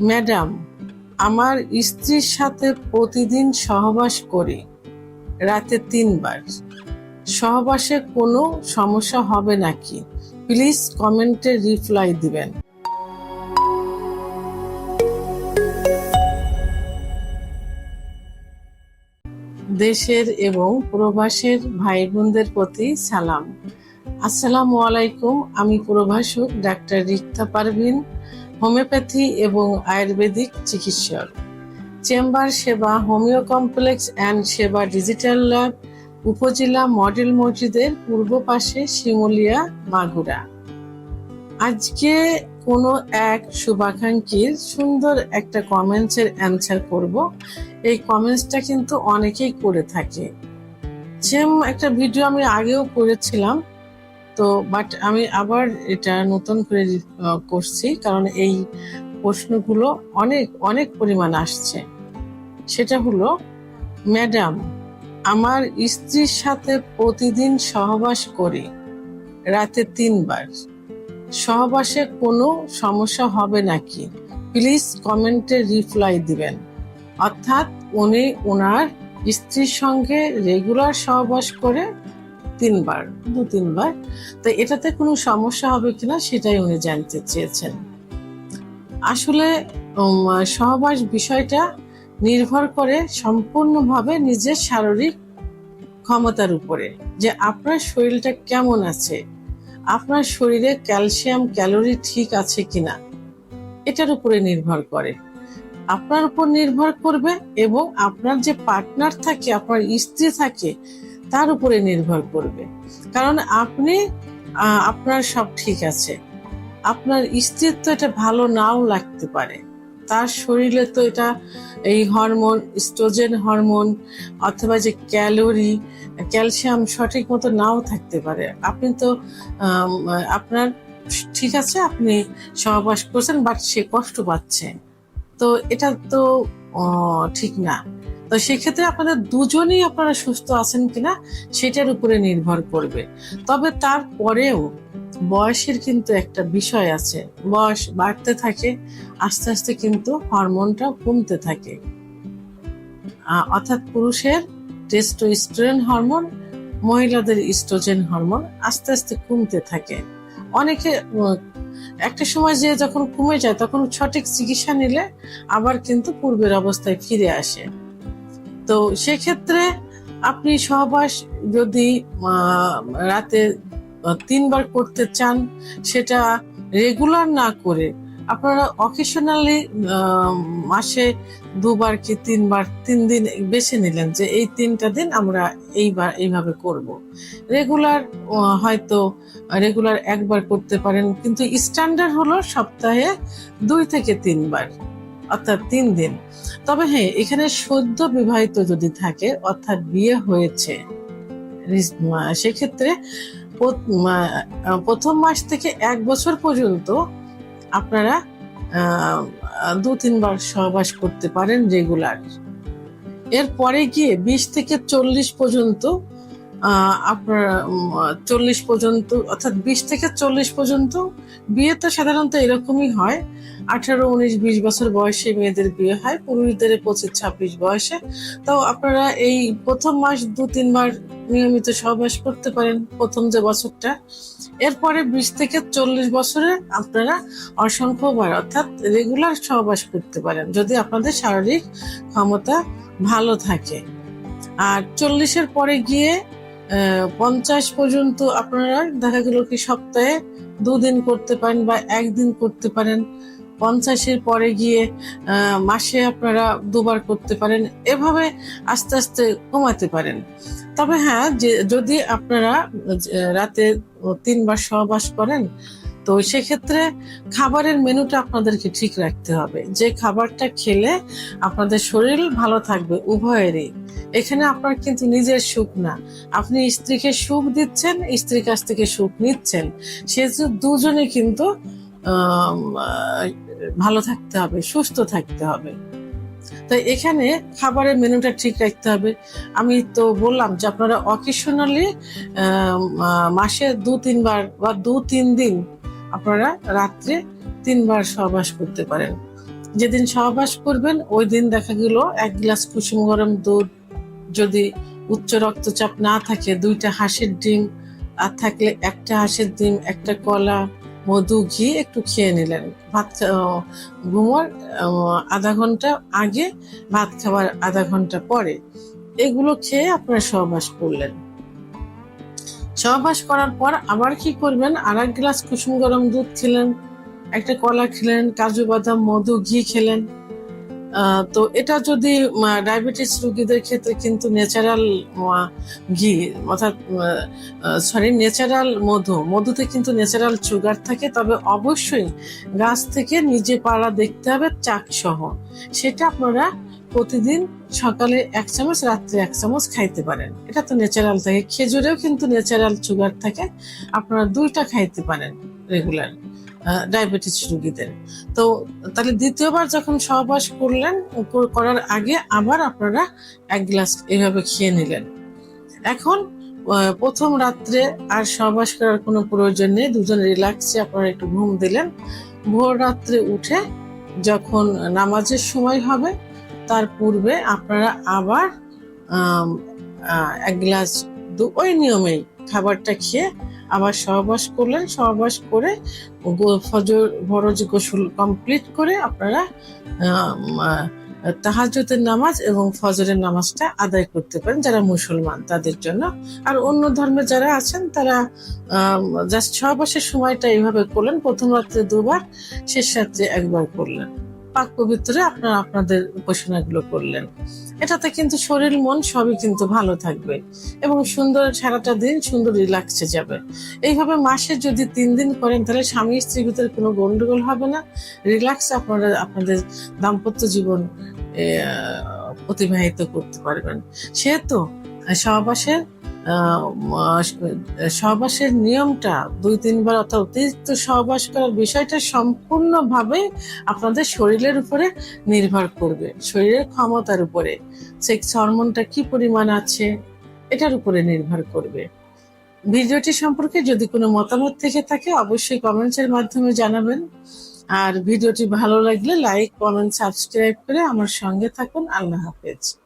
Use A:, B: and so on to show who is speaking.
A: Madam, আমার স্ত্রীর সাথে প্রতিদিন সহবাস করি, রাতে তিনবার। সহবাসে কোনো সমস্যা হবে নাকি? প্লিজ কমেন্টে রিপ্লাই দিবেন। দেশের এবং প্রবাসের ভাই বোনদের প্রতি সালাম। আসসালামু আলাইকুম, আমি প্রভাষক ডাক্তার রিক্তা পারভিন, হোমিওপ্যাথি এবং আয়ুর্বেদিক চিকিৎসক। Chamber Seba homeo complex and Seba digital lab, upazila model মসজিদের পূর্ব পাশে শিমুলিয়া, মাগুরা। আজকে কোনো এক শুভাকাঙ্ক্ষীর সুন্দর একটা কমেন্টসের অ্যান্সার করব। এই কমেন্টসটা কিন্তু অনেকেই করে থাকে। সেম একটা ভিডিও আমি আগেও করেছিলাম তো বাট আমি আবার এটা নতুন করে করছি। কারণ এই প্রশ্নগুলো অনেক অনেক পরিমাণ আসছে। সেটা হলো, ম্যাডাম, আমার স্ত্রীর সাথে প্রতিদিন সহবাস করি, রাতে তিনবার। সহবাসে কোনো সমস্যা হবে নাকি? প্লিজ কমেন্টে রিপ্লাই দিবেন। অর্থাৎ উনি ওনার স্ত্রীর সঙ্গে রেগুলার সহবাস করে তিনবার, দু তিনবার। তো এটাতে কোনো সমস্যা হবে কিনা সেটাই উনি জানতে চেয়েছেন। আসলে সহবাস বিষয়টা নির্ভর করে সম্পূর্ণভাবে নিজের শারীরিক ক্ষমতার উপরে, যে আপনার শরীরটা কেমন আছে, আপনার শরীরে ক্যালসিয়াম, ক্যালোরি ঠিক আছে কিনা, এটার উপরে নির্ভর করে। আপনার উপর নির্ভর করবে এবং আপনার যে পার্টনার থাকে, আপনার স্ত্রী থাকে তার উপরে নির্ভর করবে। কারণ আপনি আপনার সব ঠিক আছে। আপনার স্ত্রীর তো এটা ভালো নাও লাগতে পারে। তার শরীরে তো এটা, এই হরমোন, স্ট্রোজেন হরমোন অথবা যে ক্যালোরি, ক্যালসিয়াম সঠিক মতো নাও থাকতে পারে। আপনি তো আপনার ঠিক আছে, আপনি সহবাস করছেন, বাট সে কষ্ট পাচ্ছে। তো এটা তো ঠিক না। তো সেক্ষেত্রে আপনাদের দুজনেই আপনারা সুস্থ আছেন কিনা সেটার উপরে নির্ভর করবে। তবে তারপরেও বয়সের কিন্তু একটা বিষয় আছে। বয়স বাড়তে থাকে, আস্তে আস্তে কিন্তু হরমোনটা কমতে থাকে। অর্থাৎ পুরুষের টেস্টোস্টেরন হরমোন, মহিলাদের ইস্ট্রোজেন হরমোন আস্তে আস্তে কমতে থাকে। অনেকে একটা সময় যে যখন কমে যায় তখন সঠিক চিকিৎসা নিলে আবার কিন্তু পূর্বের অবস্থায় ফিরে আসে। তো সেক্ষেত্রে আপনি সহবাস যদি রাতে তিনবার করতে চান, সেটা রেগুলার না করে আপনারা অকেশনালি মাসে দুবার কি তিনবার, তিন দিন বেছে নিলেন যে এই তিনটা দিন আমরা এইবার এইভাবে করব। রেগুলার হয়তো রেগুলার একবার করতে পারেন, কিন্তু স্ট্যান্ডার্ড হলো সপ্তাহে দুই থেকে তিনবার। অর্থাৎ তিন দিন। তবে হ্যাঁ এখানে সদ্য বিবাহিত যদি থাকে, অর্থাৎ বিয়ে হয়েছে সেক্ষেত্রে প্রথম মাস থেকে এক বছর পর্যন্ত আপনারা দু তিনবার সহবাস করতে পারেন রেগুলার। এরপরে গিয়ে বিশ থেকে চল্লিশ পর্যন্ত আপনার চল্লিশ পর্যন্ত, অর্থাৎ বিশ থেকে চল্লিশ পর্যন্ত বিয়ে তো সাধারণত এরকমই হয়। আঠারো, উনিশ, বিশ বছর বয়সে মেয়েদের বিয়ে হয়, পুরুষদের পঁচিশ, ছাব্বিশ বয়সে। তো আপনারা এই প্রথম মাস, দু তিনবার নিয়মিত সহবাস করতে পারেন প্রথম যে বছরটা। এরপরে বিশ থেকে চল্লিশ বছরে আপনারা অসংখ্যবার অর্থাৎ রেগুলার সহবাস করতে পারেন, যদি আপনাদের শারীরিক ক্ষমতা ভালো থাকে। আর চল্লিশের পরে গিয়ে পঞ্চাশ পর্যন্ত আপনারা দেখা গেল কি সপ্তাহে দুদিন করতে পারেন বা একদিন করতে পারেন। পঞ্চাশের পরে গিয়ে মাসে আপনারা দুবার করতে পারেন। এভাবে আস্তে আস্তে কমাতে পারেন। তবে হ্যাঁ যে, যদি আপনারা রাতে তিনবার সহবাস করেন তো সেক্ষেত্রে খাবারের মেনুটা আপনাদেরকে ঠিক রাখতে হবে। যে খাবারটা খেলে আপনাদের শরীর ভালো থাকবে উভয়েরই। এখানে আপনার কিন্তু নিজের সুখ না। আপনি স্ত্রীকে সুখ দিচ্ছেন, স্ত্রীর কাছ থেকে সুখ নিচ্ছেন। সেহেতু দুজনে কিন্তু ভালো থাকতে হবে, সুস্থ থাকতে হবে। তো এখানে খাবারের মেনুটা ঠিক রাখতে হবে। আমি তো বললাম যে আপনারা অকেশনালি মাসে দু তিনবার বা দু তিন দিন আপনারা রাত্রে তিনবার সহবাস করতে পারেন। যেদিন সহবাস করবেন, ওই দিন দেখা গেল এক গ্লাস কুসুম গরম দুধ, যদি উচ্চ রক্তচাপ না থাকে, দুইটা হাঁসের ডিম, আর থাকলে একটা হাঁসের ডিম, একটা কলা, মধু, ঘি একটু খেয়ে নিলেন। ভাত ঘুমোর আধা ঘণ্টা আগে ভাত খাওয়ার আধা ঘণ্টা পরে এগুলো খেয়ে আপনারা সহবাস করলেন। সহবাস করার পর আবার কি করবেন? আর এক গ্লাস কুসুম গরম দুধ খেলেন, একটা কলা খেলেন, কাজু বাদাম, মধু, ঘি খেলেন। তো এটা যদি ডায়াবেটিস রোগীদের ক্ষেত্রে কিন্তু ন্যাচারাল ঘি, অর্থাৎ সরি ন্যাচারাল মধু। মধুতে কিন্তু ন্যাচারাল সুগার থাকে, তবে অবশ্যই গাছ থেকে নিজে পাড়া দেখতে হবে চাক সহ সেটা আপনারা প্রতিদিন সকালে এক চামচ, রাত্রে এক চামচ খাইতে পারেন। এটা তো ন্যাচারাল থাকে। খেজুরেও কিন্তু ন্যাচারাল সুগার থাকে। আপনারা দুইটা খাইতে পারেন রেগুলার ডায়াবেটিস রোগীদের। তো তাহলে দ্বিতীয়বার যখন সহবাস করলেন, কর- করার আগে আবার আপনারা এক গ্লাস এভাবে খেয়ে নিলেন। এখন প্রথম রাত্রে আর সহবাস করার কোনো প্রয়োজন নেই। দুজন রিল্যাক্সে আপনারা একটু ঘুম দিলেন। ভোর রাত্রে উঠে যখন নামাজের সময় হবে তার পূর্বে আপনারা আবার এক গ্লাস ওই নিয়মেই খাবারটা খেয়ে আবার সহবাস করলেন। সহবাস করে ফজর, ফরজ গোসল কমপ্লিট করে আপনারা তাহাজতের নামাজ এবং ফজরের নামাজটা আদায় করতে পারেন যারা মুসলমান তাদের জন্য। আর অন্য ধর্মে যারা আছেন তারা জাস্ট সহবাসের সময়টা এইভাবে করলেন। প্রথম রাত্রে দুবার, শেষ রাত্রে একবার করলেন। পাক পবিত্রে আপনারা আপনাদের উপাসনাগুলো করলেন। এটাতে কিন্তু শরীর, মন সবই কিন্তু ভালো থাকবে এবং সুন্দর সারাটা দিন সুন্দর রিল্যাক্সে যাবে। এইভাবে মাসে যদি তিন দিন করেন, তাহলে স্বামী স্ত্রীর ভিতরে কোনো গন্ডগোল হবে না। রিল্যাক্স আপনারা আপনাদের দাম্পত্য জীবন অতিবাহিত করতে পারবেন। সেহেতু সহবাসের সহবাসের নিয়মটা দুই, তিনবার অর্থাৎ অতিরিক্ত সহবাস করার বিষয়টা সম্পূর্ণভাবে আপনাদের শরীরের উপরে নির্ভর করবে। শরীরের ক্ষমতার উপরে। সেক্স হরমোনটা কি পরিমাণ আছে? এটার উপরে নির্ভর করবে। ভিডিওটি সম্পর্কে যদি কোনো মতামত থেকে থাকে, অবশ্যই কমেন্টসের মাধ্যমে জানাবেন। আর ভিডিওটি ভালো লাগলে লাইক কমেন্ট সাবস্ক্রাইব করে আমার সঙ্গে থাকুন। আল্লাহ হাফেজ।